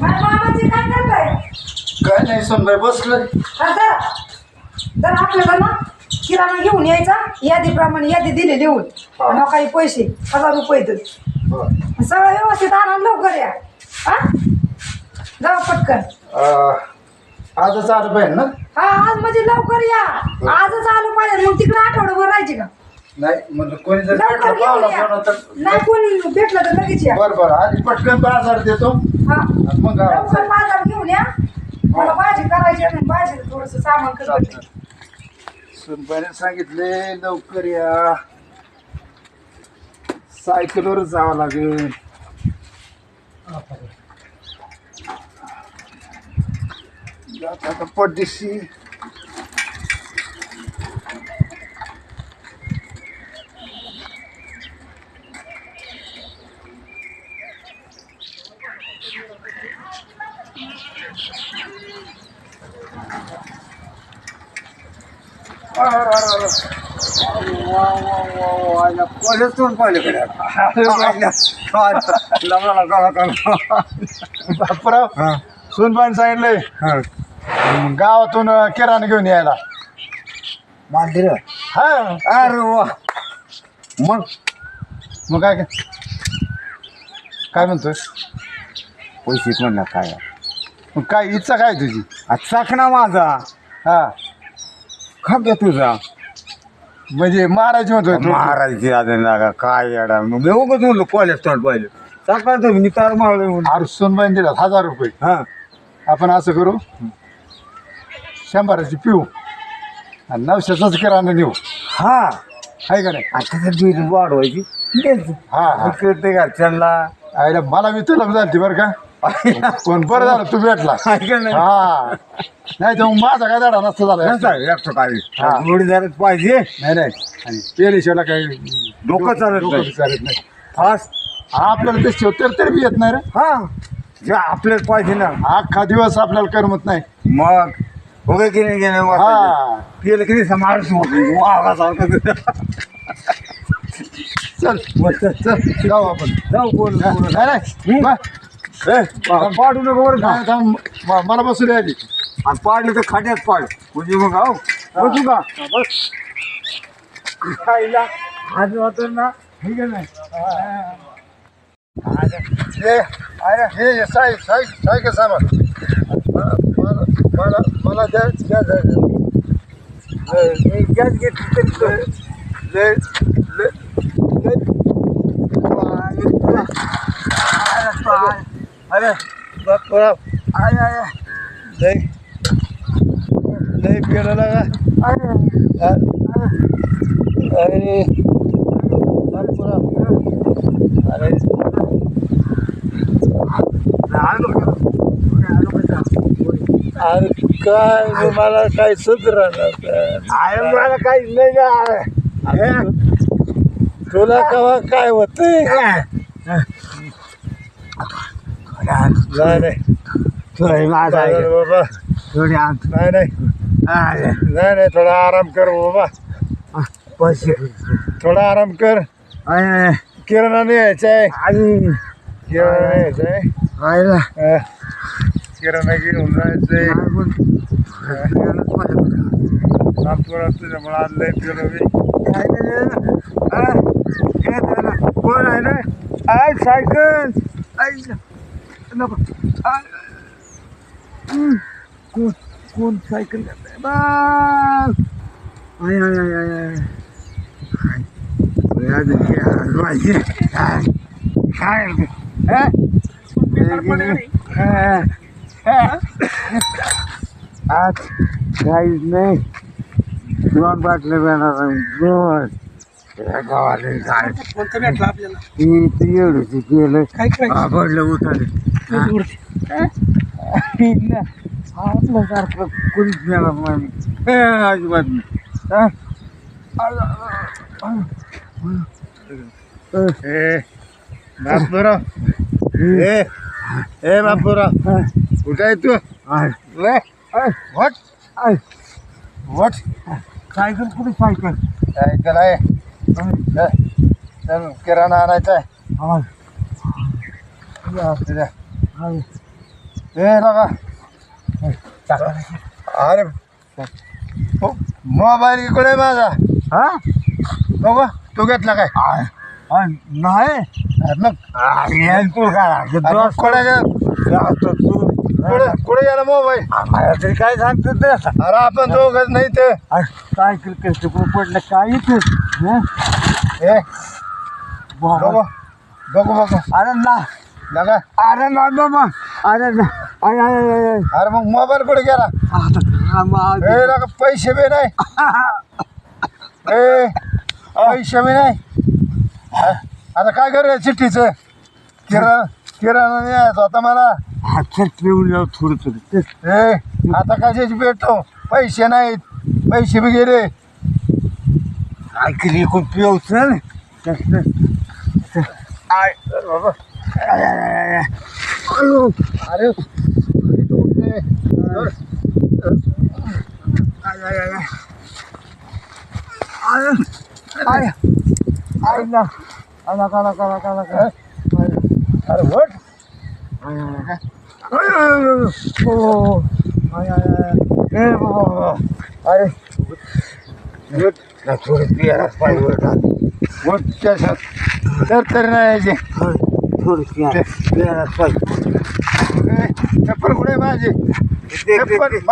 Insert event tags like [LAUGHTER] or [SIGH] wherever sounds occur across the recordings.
मामाचे काय करताय काय? नाही समजा बसलोय. हा, जरा आपल्याला ना. किराणा घेऊन यायचा. यादीप्रमाणे यादी दिली लिहून हा. आणि काही पैसे. हजार रुपये देत. सगळं व्यवस्थित आणा लवकर या. हा? जाऊ पटकन. अं, आजच आलं पाहिजे ना? हा आज म्हणजे लवकर या. आजच आलो पाहिजे. मग तिकडे आठवडाभर राहायचे का? नाही म्हणजे कोणी जर लवकर पाहुणा या तर नाही कोणी भेटलं तर लगेच या. बरं बरं आधी पटकन बाजार देतो. हा. आणि मग गावात लवकर जाऊ. बाजार घेऊन या. मला भाजी करायची आहे आणि भाजी थोडस सामान चालतं. सुनबाईने सांगितले लवकर या. सायकलवर जावं लागेल. जात आता पडदिशी बापराव सुनबाईने सांगितलंय. गावातून किराणा घेऊन यायला. मांडीर हा. अरे वा. मग? मग काय काय? म्हणतोय? पैसे म्हणला काय? मग काय इच्छा काय तुझी? चाकणा माझा. हा. खप तुझा. म्हणजे मारायची म्हणतोय तू. महाराजची आदर लागा काय येडा. मग मी उगाच म्हणलो कॉलेज पाहिलं चाकणा तुम्ही नितार मारले म्हणून. अरे सुनबाईने दिला हजार रुपये. हा. आपण असं करू शंभराची पिऊ. आणि नऊशेचाच किराणा नेऊ. हा. आहे का नाही? आता तर बिल वाढवायची. द्यायचं. हा. हा कळते घरच्यांना. आईला मला मी तुला झाली बरं का? पण बरं झालं तू भेटला. [LAUGHS] नाही? हा. नाही तर मग माझा काय दाडा नसता झाला. नसा, एकटं काय? हा. जोडीदारच पाहिजे. नाही नाही. आणि पेलिशेला काही डोकं चालत डोकं नाही. चालत नाही. फास्ट. आपल्याला ते शिवतर तर बी येत नाही रे. हा. जे आपल्याला पाहिजे ना. अख्खा दिवस आपल्याला करमत नाही. मग बघा की नाही गेलं हा. केलं की नाही समाज वाघासारखं. चल. चल चल. जाऊ आपण. जाऊ बोल नाही नाही. बा. पाडू नको बरं का? थांब, थांब. म- मला बसू दे आधी. आणि पाडलं तर खाट्यात पाड. म्हणजे मग आहो बसू का? खायला आज वाटत ना हे का नाही. हे. अरे हे हे साई साई साई का सामान? मला मला मला द्या द्या. द्या द्या. गॅस घेतली तरी लय लय. अरे बापराव आय आय लय लय पेला लागा. अरे अरे. अरे काय मला काय सुधरणार मला काही नाही तुला कवा काय होतंय? नाही नाही. थोडी माझा बाबा. थोडी आण नाही नाही. नाही नाही थोडा आराम कर बाबा. पैसे. थोडा आराम कर. आय किराणा यायचा आहे. आणि किराणा यायचा आहे. आयला अं, किराणा घेऊन जायचंय. नागपुरात तुझ्यामुळे आज लय फिरलो मी कोण आहे ना. आय सायकल. आय नको आय. हम्म. कोण कोण सायकल करताय बस आय आय आय आय आय आय. ओय, अजून हे हलवायचे. काय काय हा? हा. हा. आज काहीच नाही दोन बाटले मिळणार दोन या गावाले काय कोणतं भेटलं आपल्याला. ती ती एवढं केलं काय हा, पडलं उतारे आपलं सारखं कुणीच मिळालं नाही हे, अजिबात नाही हा? ए बापूराव. ए ए बापूराव. हा. कुठे आहे तू? आय, ले आय, वट आय. वट सायकल कुठे सायकल? सायकल आहे. चल, किराणा आणायचा आहे हा. हा. नका अरे मोबाईल इकडे माझा हा. बघ तू घेतला काय नाही मग अरे तू. काय कुठे कुठे गेला मोबाईल. तरी काय सांगतो ते अरे आपण दोघं नाही ते. काय केलं करून पडलं? काय इथे हं? बघू. बघू बघू. अरे ना. नका अरे ना बाबा अरे ना. अरे अरे अरे, अरे. अरे मग मोबाईल कुठे गेला? आता ए नका पैसे बी नाही? ए पैसे बी नाही? अ, आता काय करूया चिठ्ठीचं? किराणा किराणा न्यायचा आता मला. हातात ठेवून जाऊ थोडं थोडं ते ए आता कशाची भेटतो? पैसे नाहीत. पैसे बी गेले. ऐकली केली कोण आय, अरे बाबा अरे, आय, आय, ना. आला, आला, आला, आला, अरे वट. अरे वट नाही, थोडं पियालाच पाहिजे बरं का. तर तरी नाही यायचे थोडं थोडं पिया- पियालाच पाहिजे ए, चप्पल कुठे आहे चप्पल देख.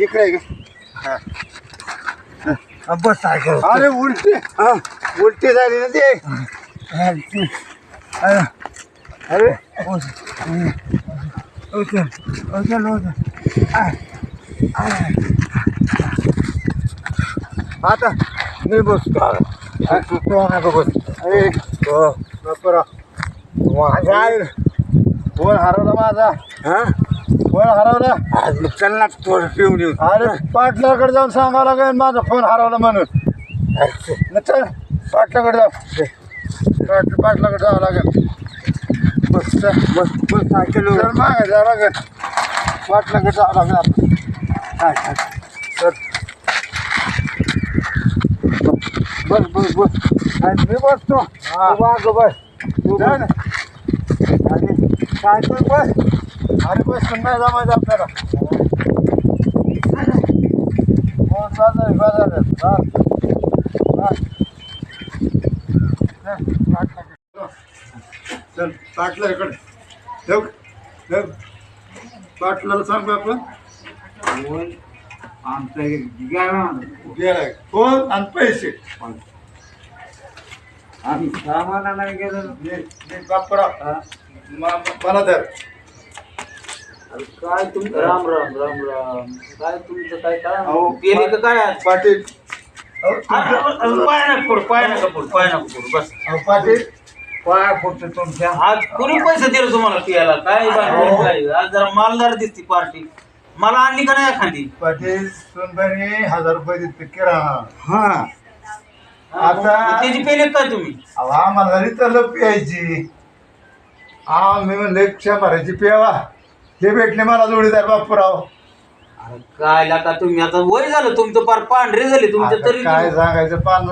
इकडे आहे का? बस आहे अरे उलटी हा उलटी झाली ना ते अरे. अरे अरे उचल उचल उचल आय, आता मी बसतो. आता. तू नका बस अरे हो. बापरा माझा फोन हरवला माझा. हा? फोन हरवला. आज मग चल ना थोडं पिऊन येऊ. अरे पाटलाकडे जाऊन सांगावं लागेल माझा फोन हरवला म्हणून. न चल. पाटलाकडे जाऊ पाट पाटलाकडे जावं लागेल. बस बस बस सायकल मागे जावं लागेल पाटलाकडे जावं लागेल आपण. चल बस बस बस आणि मी बसतो हा. मागं बस तू जा बस. ना. आणि सायकल बस अरे बसून नाही जमायचं आपल्याला चालतंय बाजारात हा. हा. चल, पाटलाकडे. चल पाटला इकडे. ठेव ठेव. पाटलाला सांगू आपण. आमचं एक गेला गेलाय. फोन आणि पैसे. आम्ही सामाना नाही गेलो. मी मी बापरा मला तर काय तुमचं? राम राम राम राम. काय तुमचं काय अहो, काय गेले का काय आज? पाटील. अहो, अरे, तुमचं- अरे, पाय नका पडू पाय नका पडू पाय नका पडू बस. अहो, पाटील. पाया फुटतो तुमच्या. आज कोणी पैसे दिले तुम्हाला पियाला? काय काय? आज जरा मालदार दिसती पार्टी. मला आणली का नाही एखादी? पाटील सोनबाईने हजार रुपये देते किराणा हा. आता- त्याची पेले काय तुम्ही? अहो, आम्हाला झाली तर प्यायची. हा मी म्हणले शंभराची प्यावा. हे भेटले मला जोडीदार बापूराव. अरे काय लाका तुम्ही? आता वय झालं तुमचं पार पांढरे झाले तुमचे आता तरी काय सांगायचं पान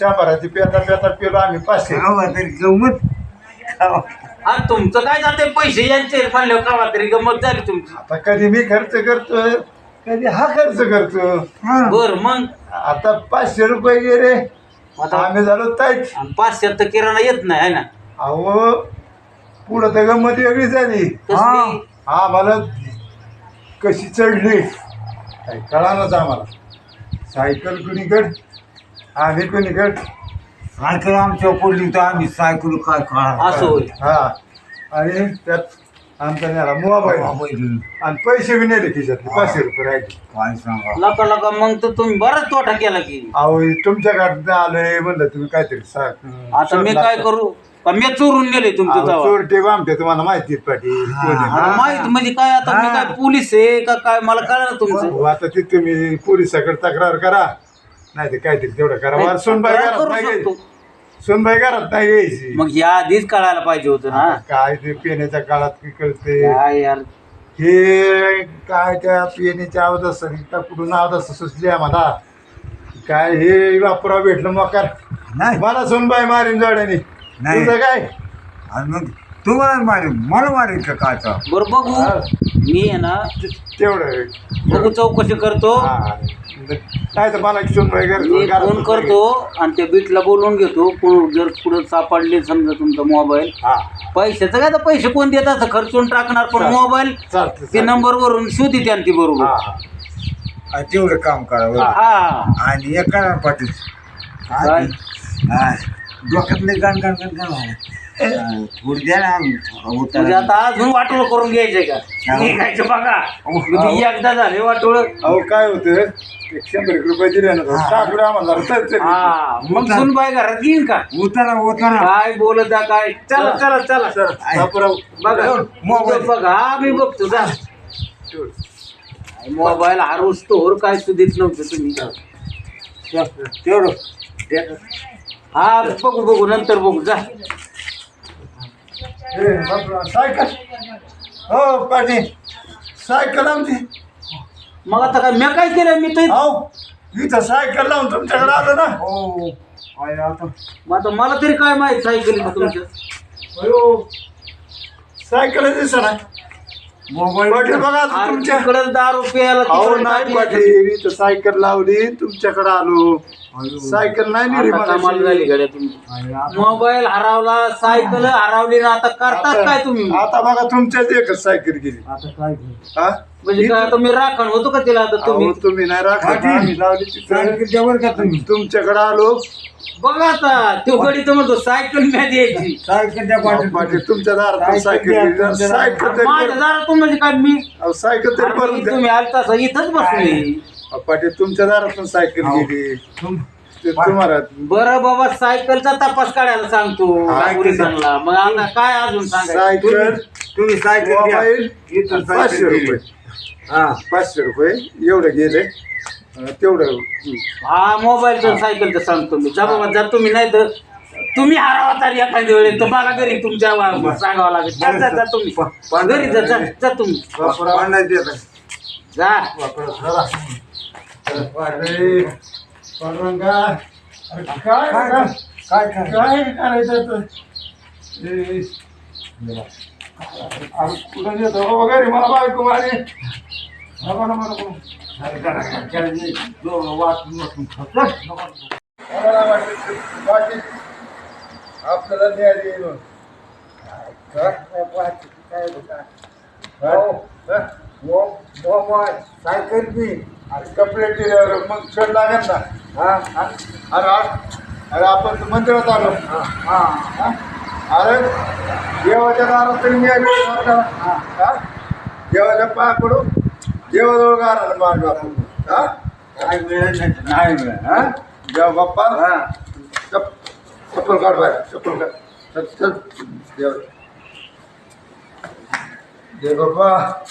शंभराची पेता पेता पेलो आम्ही पाचशे. गावा तरी गमत. गावा. हा तुमचं काय जाते पैसे यांचे म्हणल्यावर कावा तरी गमत झाली तुमची. आता कधी मी खर्च करतो कधी हा खर्च करतो हा. बर मग? आता पाचशे रुपये गेले आता आम्ही झालो ताईट आणि पाचशेत तर किराणा येत नाही है ना? अहो पुढं तर गंमत वेगळी झाली. कसली? हा. मला कशी चढली? काय कळालंच आम्हाला. सायकल कुणीकड आम्ही कुणीकड सायकल आमच्या पडली तर आम्ही सायकल काय असं होय हा. आणि त्यात आमचा नेला मोबाईल. आणि पैसे बी नेले खिशातले. पाचशे रुपये राहिले. काय सांगा? लका लका मग तर तुम्ही बराच तोटा केला की. अहो तुमच्याकडे आलोय म्हणलं तुम्ही काहीतरी सा- आता मी काय करू? का मी चोरून नेले तुमचं अहो, जावा चोरटे आमच्या तुम्हाला माहिती आहे पाटील कोण माहीत म्हणजे काय आता मी काय पोलीस आहे का काय? मला कळलं तुमचं. अहो, आता ते तुम्ही पोलिसाकडे तक्रार करा. नाही ते काहीतरी तेवढं करा. वार सोनबाई तक्रार घरात करू नाही शकतो. घ्यायची. सोनबाई घरात नाही घ्यायची. मग या आधीच कळायला पाहिजे होतं ना. काय ते पिण्याच्या काळात की कळते. काय यार. हे काय त्या पिण्याच्या अवदस कुठून अवदस सुचली आम्हाला? काय हे वापरा भेटलं मकार नाही. मला सुनबाई मारीन जोड्याने. नाही. तुझं काय? आणि मग तुम्हाला मारेल मला मारेल का काचा बरं बघू. मी आहे ना तेवढं बघू चौकशी करतो. नाही तर मला सुनबाई मी फोन करतो आणि त्या बीटला बोलवून घेतो. कोण जर पुढं सापडले समजा तुमचा मोबाईल हा. पैशाचं काय तर पैसे कोण देत असं? खर्चून टाकणार पण मोबाईल चालतं ते नंबर वरून शोधित आणि ती बरोबर. हा. आणि तेवढं काम करावं हा. आणि एका पाटील. काय? डोक्यातले गाण गाण गाण गाण म्हणजे उतारा. आता अजून वाटोळ करून घ्यायचंय का? निघायचं बघा. म्हणजे एकदा झाले वाटोळ. अहो काय होतं? एक शंभर एक रुपये दिले ना आम्हाला. हा मग सुनबाई घरात येईन का? उतारा उतारा. काय बोलत जा काय? चला चला चला सर बापराव बघा. मोबाईल. बघा हा, मी बघतो जा. मोबाईल हरवूस तोवर काय सुधीत नव्हतं तुम्ही. तेवढं. हा बघू बघू नंतर बघू जा. हे, सायकल. हो पाटील. सायकल आमची मग आता काय मी काय केलं मी तर इथं सायकल लावून तुमच्याकडे आलो ना. हो. काय आता मग आता मला तरी काय माहीत सायकल तुमच्या? अयो सायकल दिसना. मोबाईल पाटील बघा आता तुमच्या. तुमच्याकडे दारू प्यायला अहो तिकडे नाही पाठी- पाटील इथं सायकल लावली तुमच्याकडे आलो. सायकल नाही आता कमाल झाली. गड्या तुमची मोबाईल हरवला सायकल हरवली ना आता करतात काय तुम्ही? आता बघा तुमच्याच एकच सायकल गेली. आता काय हा? म्हणजे काय आता मी राखण होतो का तिला आता तुम्ही? अहो, तुम्ही नाही पाटील. सायकल का तुम्ही? तुमच्याकडे आलो. बघा आता तो गडी तर म्हणतो सायकल सायकल पाटील पाटील तुमच्या दारात सायकल सायकल द्या, गेली. ना. तुमच्या सायकल तरी माझ्या भरून- दारातून म्हणजे काय मी? अहो, सायकल तरी भरून अरे द्या. तुम्ही आलता इथंच बसले. पाटील तुमच्या दारातून सायकल अहो. गेली. तुम- ते तुम्हाला बरं बाबा सायकलचा तपास काढायला सांगतो हा. पोलिसांना. मग आता काय अजून सांगायचं? सायकल तुम्ही सायकल द्या मोबाईल इथून पाचशे सायकल रुपये. हा. पाचशे रुपये. एवढं गेले. अं, तेवढं हा मोबाईलचं सायकलचं सांगतो मी. जा बाबा जा तुम्ही नाही तर तुम्ही हरावा तर एखाद्या वेळेस. तर मला घरी तुमच्या वा- सांगावं लागेल. जा जा जा तुम्ही. घरी जा जा जा तुम्ही. पन्नास देता जा. अरे पांडुरंगा, अरे काय काय काय काय? करायचं कुठं नेतो? हो वगैरे मला बायको मारे नको नको नको. बाकी आपल्याला न्याय सायकल बी अरे कपडे केल्यावर मग छड लागेल ना? हा? अरे अरे अरे आपण तर मंदिरात आलो. हा. हा? अरे देवाच्या दारात तरी मी आलो. हा? हा? देवाच्या पाया पडू. देवाजवळ गारा मार्ग आपण. हा? काय मिळत नाही हा? देवा बाप्पा. हा. चप. चप्पल काढ बाहेर. चप्पल काढ. चल चल. देव. देव बाप्पा.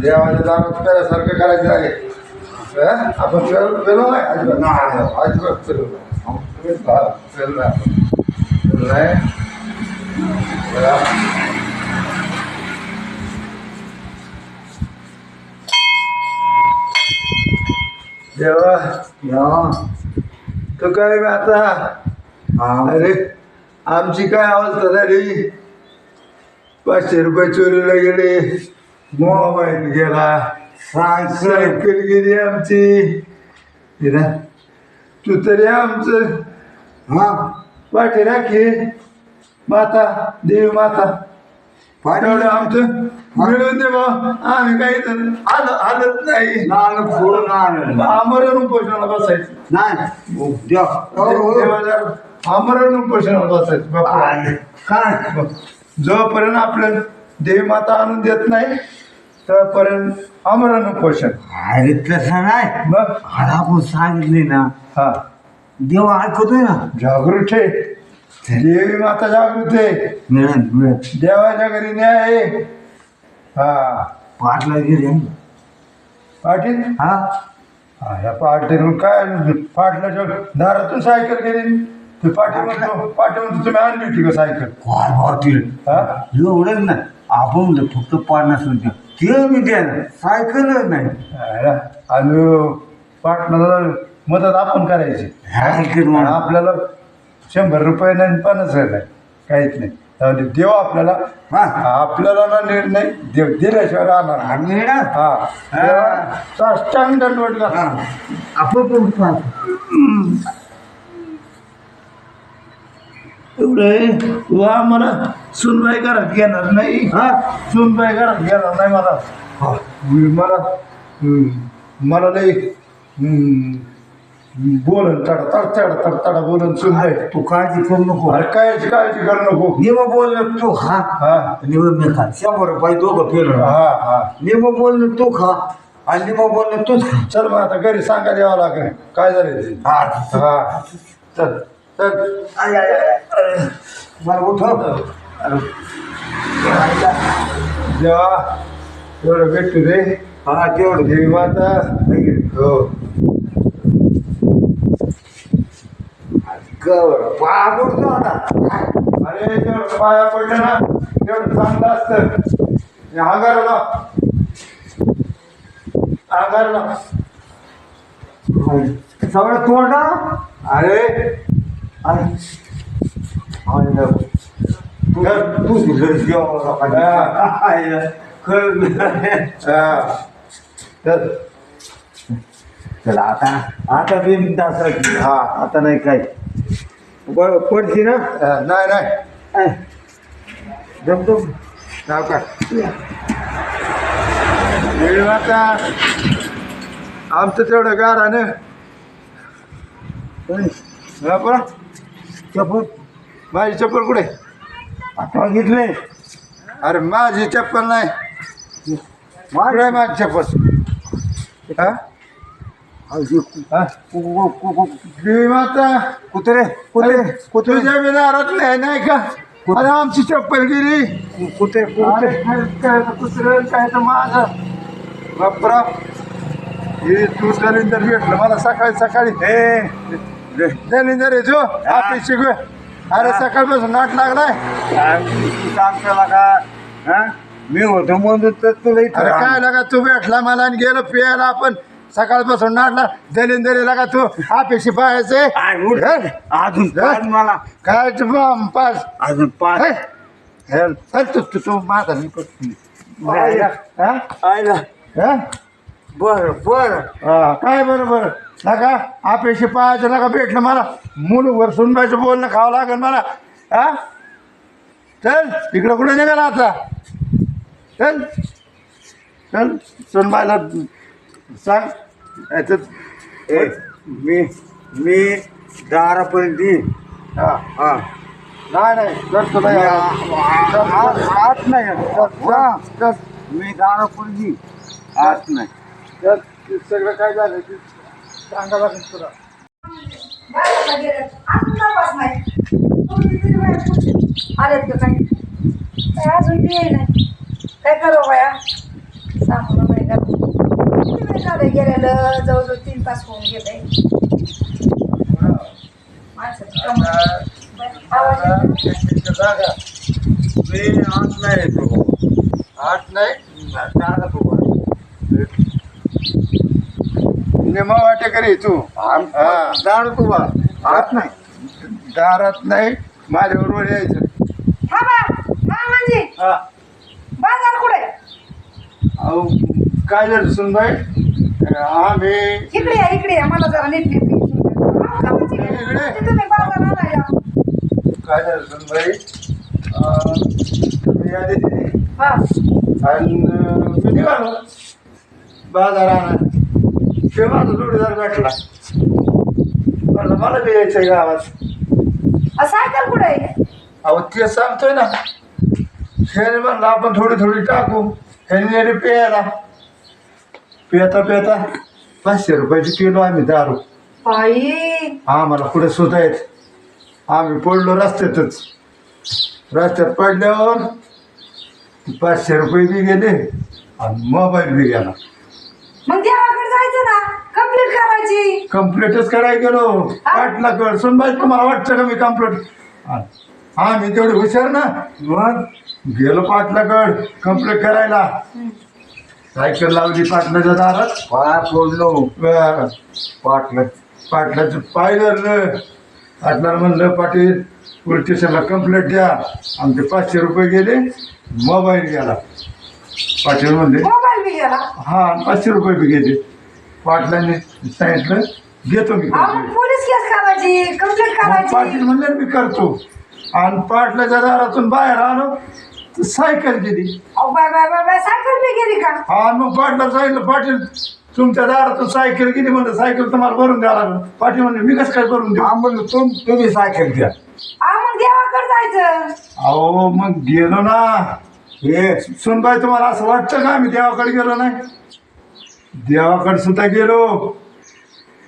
देवाच्या दारात पेल्यासारखं करायचं आहे? आपण पेलो पेलो नाही? अजिबात. नाही अजिबात पेलो नाही. पेलो. देवा तू काय मी आता? हा. अरे आमची काय अवस्था झाली? पाचशे रुपये चोरीला गेले. मोबाईल गेला. सायकल सायकल गेली आमची? हे ना, तू तरी आमचं हा. पाठी राखी. माता देवी माता. तेवढं आमचं मिळून दे बा. आम्ही काही तर आलं आलत नाही. नाल फोडून आणलं आमरण उपोषणाला बसायचं. नाही. हो, हो. देवाला आमरण उपोषणाला बसायचं बापा काय? जोपर्यंत आपल्याला देवी माता आणून देत नाही तोपर्यंत आमरण उपोषण. अरे तसं नाही. मग? आपण सांगितले ना हा. देव ऐकतोय ना. जागृत आहे. देवी माता जागृत आहे. मिळेल मिळेल. देवाच्या घरी न्याय आहे. हा. पाठला गेले. पाटील? हा. हा या पाटील काय? पाटलाच्या दारातून सायकल गेली. ते पाटील म्हणतो तुम्ही आणली होती का सायकल? काय हा? एवढंच ना आपण म्हणलं फक्त पन्नास रुपये. ते मी द्यायला सायकलच नाही. आणि पाटणाला मदत आपण करायची. सायकल आणि म्हणा आपल्याला शंभर रुपये नाही पन्नास रुपये नाही. काहीच नाही. देव आपल्याला. हा. आपल्याला ना निर्णय देव दिल्याशिवाय राहणार नाही. आम्ही ना हा. देवा, साष्टांग घाल. हा. आपण पण पाहतो. [CLEARS THROAT] एवढं तू आम्हाला सुनबाई घरात घेणार नाही. हा? सुनबाई घरात घेणार नाही मला. हा, मी- मला हम्म, मला लई हम्म, बोलन तडा तड तड तड तडा बोलन सुनबाई. तू काळजी करू नको. अरे कायची काळजी करू नको. निम बोललं तू खा. हा? निम मी खा. शंभर रुपये दोघं हा हा. निम बोललं तू खा आणि निम बोललं तूच खा. चल मग आता घरी सांगायला यावं लागेल. काय झालं ते? हा हा. चल. मला उठव. जेव्हा एवढं रे हा तेवढं देवी माता हो. कवर पाया पडतो आता. अरे तेवढं पाया पडलं ना तेवढं चांगलं असतं. अंगारला अंगारला सगळं तोंड? अरे आणि आणि ना, तू तू घरी जेवावं हा. खरं हा. चल. चला आता आता बी दासरा की हा. आता नाही काय. पडशी ना? नाही नाही. जमतो नाव का? आमचं तेवढं गारानं हा बरं चपून माझी चप्पल कुठे? आता घेतले. अरे माझी चप्पल नाही. कुठे आहे माझी चप्पल? हा? हा? माता. कुत्रे कुत्रे कुत्रे. तुझ्या विनारात नाही नाही का? अरे आमची चप्पल गेली. कुत्रे अरे काय काय तर कुत्रं, काय तर माझं. बापरा हे तू दलिंदर भेटलं. मला सकाळी सकाळी. ए दलिंदर आहे तू आपली शिकवे अरे सकाळपासून नाट लागलाय तू सांगतो का हा मी होतो म्हणून तर तुला इथं अरे काय राहणं. लागा तू भेटला मला आणि गेलो पियाला आपण सकाळपासून नाटला दलिंदरी लागा तू आपेशी पाहायचे आय, उठ. अजून पाच मला काय तू बा- पाच अजून पाच हे? हे, चल तू तू तू माझा मी करतो. हा? आयला हा? बर बर. हा, काय बरं बरं? नका आपेशी पाहायचं नका भेटलं मला. मुलूवर सुनबाईचं बोलणं खावं लागेल मला. हा? चल इकडं कुठे निघाला आता? चल. चल सुनबाईला सांग. याच्यात ए मी मी दारापर्यंत. येईन हा. हा. नाही नाही चल, चल, आत नाही. चल, चल, चल, मी दारापर्यंत. येईन आत नाही. ते सगळं काय झालं ते सांगा लागेल तुला. आलेत का? काय अजून येई नाही. काय करावं बाया? सांगू ना बाई का. किती वेळ झालं गेलेलं? जवळजवळ तीन तास होऊन गेले आत नाही आठ नाही दारा तो निमा वाटे करी तू. हा. दार तू आत नाही. दारात नाही माझ्या बरोबर यायचं. हा बा हा म्हणजे? हा. बाजार कुठे? अहो काय झालं सुनबाई? आम्ही इकडे या इकडे या. मला जरा नीट नीट नीट. अहो, कामाची काय? इकडे. तुम्ही बाजार आणायला काय झालं सुनबाई? अं, तुम्ही यादी दिली हा. आणि मी निघालो ते माझा जोडीदार भेटला म्हणलं मला बी यायचं आहे गावात सायकल कुठे आहे? अहो ते सांगतोय ना. ह्याने म्हणलं आपण थोडी थोडी टाकू. ह्याने प्यायला पेता पेता पाचशे रुपयाची किलो आम्ही दारू. बाई. आम्हाला पुढे सुद्धा येत. आम्ही पडलो रस्त्यातच. रस्त्यात पडल्यावर पाचशे रुपये बी गेले आणि मोबाईल बी गेला. मग देवाकडे कम्प्लीटच करायला गेलो. वाटला कर. सुनबाई तुम्हाला वाटतं का मी कंप्लीट आम्ही तेवढे हुशार ना. मग गेलो पाटलाकड कंप्लीट करायला. सायकल लावली पाटलाच्या दारात. पाय फोडलो. पाटलं. पाटलाचं पाय धरलं. पाटलाला म्हणलं पाटील पोलीस स्टेशनला कंप्लेंट द्या. आमचे पाचशे रुपये गेले. मोबाईल गेला. पाटील म्हणले मोबाईल बी गेला. हा पाचशे रुपये बी गेले. पाटलाने सांगितलं घेतो मी मग. पोलीस केस करायची कंप्लेंट मग पाटील म्हणले मी करतो. आणि पाटलाच्या दारातून बाहेर आलो तर सायकल गेली. अहो, bye bye bye bye cycle बी गेली का? हा मग पाटला सांगितलं पाटील तुमच्या दारातून सायकल गेली म्हणलं सायकल तुम्हाला भरून द्यावं लागलं. पाटील म्हणले मी कसं काय भरून देऊ? आम्हाला तुम तुम्ही सायकल द्या. अहो मग देवाकडे जायचं. अहो मग गेलो ना. हे सुनबाई तुम्हाला असं वाटतं का? आम्ही देवाकडे गेलो नाही. देवाकडे सुद्धा गेलो.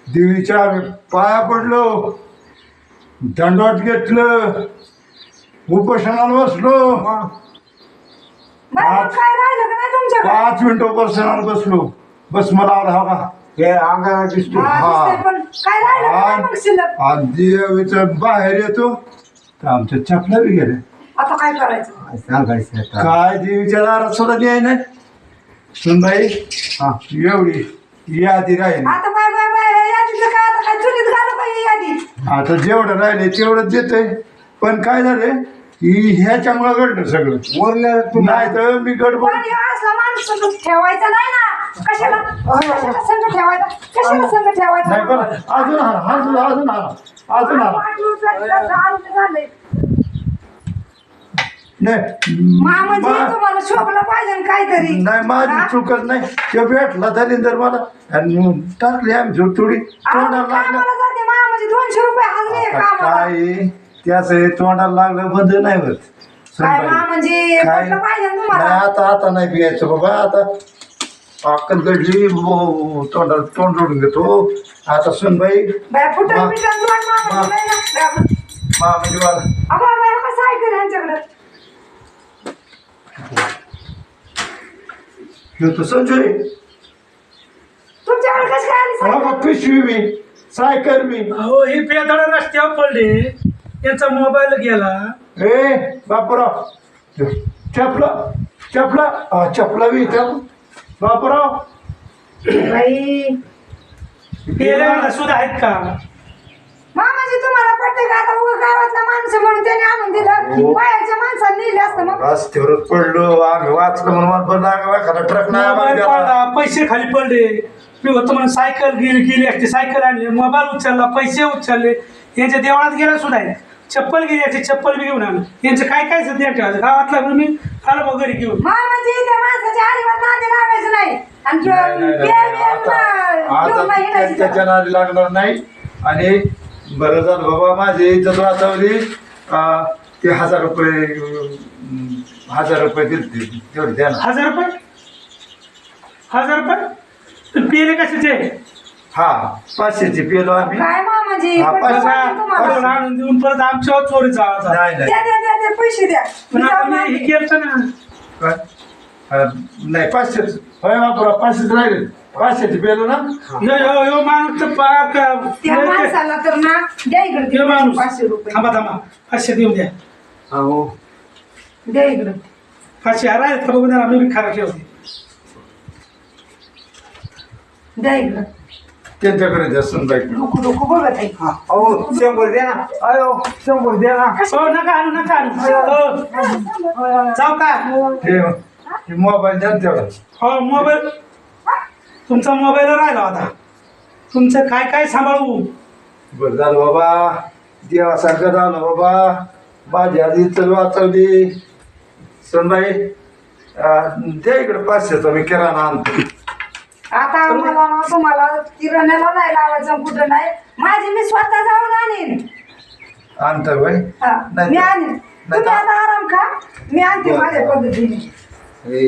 देवीच्या पाया पडलो. दंडवट घेतलं. उपोषणाला बसलो. बरं, मग काय राहिलं का नाही तुमच्याकडे? पाच मिनिटं उपोषणाला बसलो. बस मला आला हा का हे अंगाला दिसतो हा, हा. दिसतंय, पण काय राहिलं का नाही मग शिल्लक? आणि देवीचं बाहेर येतो. तर आमच्या चपल्या बी गेल्या. आता काय करायचं? काय सांगायचं आता? काय देवीच्या दारात सुद्धा द्याय नाही. सुनबाई हा एवढी यादी राहील. आता बाय बाय बाय हे यादीचं काय आता काय चुलीत घालू का ही यादी आता जेवढं राहिले तेवढंच देतोय. पण काय झालं की ह्याच्यामुळं घडलं सगळं. उरलं तुम्ही नाही तर मी गडबड पाणी असला माणूस संग ठेवायचा नाही ना. कशाला? कशाला संग ठेवायचा? कशाला संग नाही ठेवायचा बरं अजून हारा अजून अजून हारा अजून झाले नाही. म्हणजे मा- तुम्हाला शोभलं पाहिजे ना काहीतरी. नाही माझी हा? चूकच नाही. ते भेटला धलिंदर मला आणि मग टाकली आम्ही झोप थोडी. अहो, तोंडाला लागलं. कामाला जाते मा म्हणजे दोनशे रुपये हजरी आहे आता कामाला. काय? त्याच हे तोंडाला लागलं बंद नाही होत. काय सुनबाई. म्हणजे काय? पटलं पाहिजे ना नाही तुम्हाला आता आता नाही पियायचं बाबा आता अक्कल गडली तोंडाला तोंड जोडून घेतो. आता सुनबाई बाय फुटल मा- बिटल दोन मा मा- म्हणजे म्हणजे मला अबा, यांच्याकडे? घेतो संजय तुमच्याकडे कशी काय आली? सायकल? बाबा पिशवी मी सायकल मी. अहो ही पेदाळ रस्त्यावर पडले. यांचा मोबाईल गेला. ए बापराव. चपला चपला. हा, चपला बी इथं. बापराव. बाई. पेऱ्याला सुद्धा आहेत का? मामाजी तुम्हाला पटते का आता उगा गावातला माणूस आहे म्हणून त्याने आणून दिलं. हो. बाहेरच्या माणसाने नेले असतं मग. रस्त्यावरच पडलो आम्ही वाचलो म्हणून मला बरं लागला एखादा ट्रक नाही आम्हाला मोबाईल गेला. पडला पैसे खाली पडले. मी होतो म्हणून सायकल गेली गेली असते सायकल आणली. मोबाईल उचलला पैसे उचलले. यांच्या देवळात गेला सुद्धा आहे. चप्पल गेली असते चप्पल बी घेऊन आलो. यांचं काय काय सध्या ठेवायचं गावातला मी आलो मग घरी घेऊन. त्या माणसाच्या आडीवर नादी लावायचं नाही. आणि जो नाही, नाही, बिया नाही, बिया आता त्याच्या. नादी लागणार नाही. आणि बरं झालं बाबा माझी इज्जत वाचवली. ते हजार रुपये हजार रुपये दिले तेवढे द्या ना. हजार रुपये? हजार रुपये? पेरे कशाचे? हा पाचशेची पेलो आम्ही. काय मामाजी हा, तुम्हाला. परत आणून देऊन परत आमच्यावर चोरीचा आवाज आला. नाही नाही. द्या द्या द्या द्या पैसे द्या. पण मी आता जाऊन मी आणते. हे केलं ना. काय? नाही पाचशेच. होय बापुरा पाचशेच राहिले. पाचशेची पेलो ना? यो यो यो माणूस तर का- त्या माणसाला तर ना द्या इकडे यो माणूस. पाचशे रुपये. थांबा थांबा. पाचशे देऊन द्या. अहो. द्या इकडे. पाचशे हरायत का? बघू द्या मी बी खरा ठेवते. द्या इकडे. त्यांच्याकडे द्या सुनबाई डोकं डोकं बघत आहे अहो शंभर द्या ना. अयो शंभर द्या ना. हो नका आणू नका आणू. हो. जाऊ का? हे हे. मोबाईल द्या ना तेवढा हो मोबाईल तुमचा मोबाईल राहिला होता. तुमचं काय काय सांभाळू? बरं झालं बाबा. देवासारखं झालं बाबा. माझी आधी इज्जत वाचवली. सुनबाई अं, द्या इकडे पाचशेचा मी किराणा आणतो. आता मला ना तुम्हाला किराण्याला नाही लावायचं कुठं नाही. माझी मी स्वतः जाऊन आणीन. आणतो बाई. हा, नाही मी तर- आणीन. नाही तुम्ही तर- आता आराम खा. मी आणते माझ्या. पद्धतीने. हे